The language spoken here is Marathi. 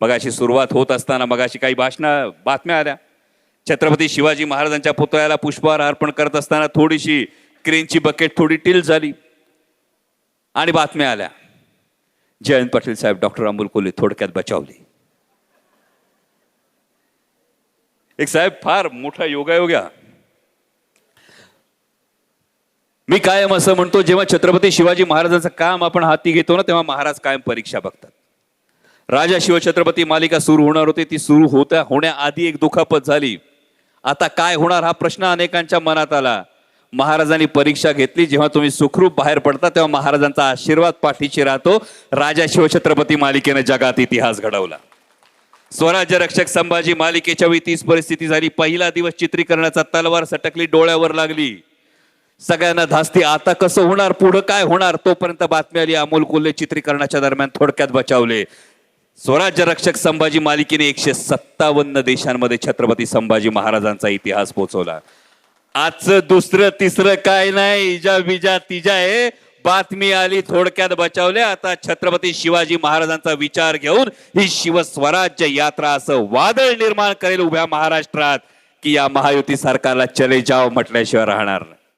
मगाशी सुरुवात होत असताना मगाशी काही भाषणं बातम्या आल्या. छत्रपती शिवाजी महाराजांच्या पुतळ्याला पुष्पहार अर्पण करत असताना थोडीशी क्रेनची बकेट थोडी टिल झाली आणि बातम्या आल्या. जयंत पाटील साहेब डॉक्टर अमोल कोल्हे थोडक्यात बचावली. एक साहेब फार मोठा योगायोग्या. मी कायम असं म्हणतो जेव्हा छत्रपती शिवाजी महाराजांचं काम आपण हाती घेतो ना तेव्हा महाराज कायम परीक्षा बघतात. राजा शिवछत्रपती मालिका सुरू होणार होती ती सुरू होत्या होण्याआधी एक दुखापत झाली. आता काय होणार हा प्रश्न अनेकांच्या मनात आला. महाराजांनी परीक्षा घेतली जेव्हा तुम्ही सुखरूप बाहेर पडता तेव्हा महाराजांचा आशीर्वाद पाठीशी राहतो. राजा शिवछत्रपती मालिकेने जगात इतिहास घडवला. स्वराज्य रक्षक संभाजी मालिकेच्या वेळी तीच परिस्थिती झाली. पहिला दिवस चित्रीकरणाचा तलवार सटकली डोळ्यावर लागली. सगळ्यांना धास्ती आता कसं होणार पुढं काय होणार तोपर्यंत बातमी आली. अमोल कोल्हे चित्रीकरणाच्या दरम्यान थोडक्यात बचावले. स्वराज्य रक्षक संभाजी मालिकेने एकशे सत्तावन्न देशांमध्ये छत्रपती संभाजी महाराजांचा इतिहास पोहोचवला आजचं दुसरं तिसरं काय नाही? इजा विजा तिजा आहे. बातमी आली थोडक्यात बचावले आता छत्रपती शिवाजी महाराजांचा विचार घेऊन ही शिवस्वराज्य यात्रा असं वादळ निर्माण करेल उभ्या महाराष्ट्रात की या महायुती सरकारला चले जाव म्हटल्याशिवाय राहणार नाही.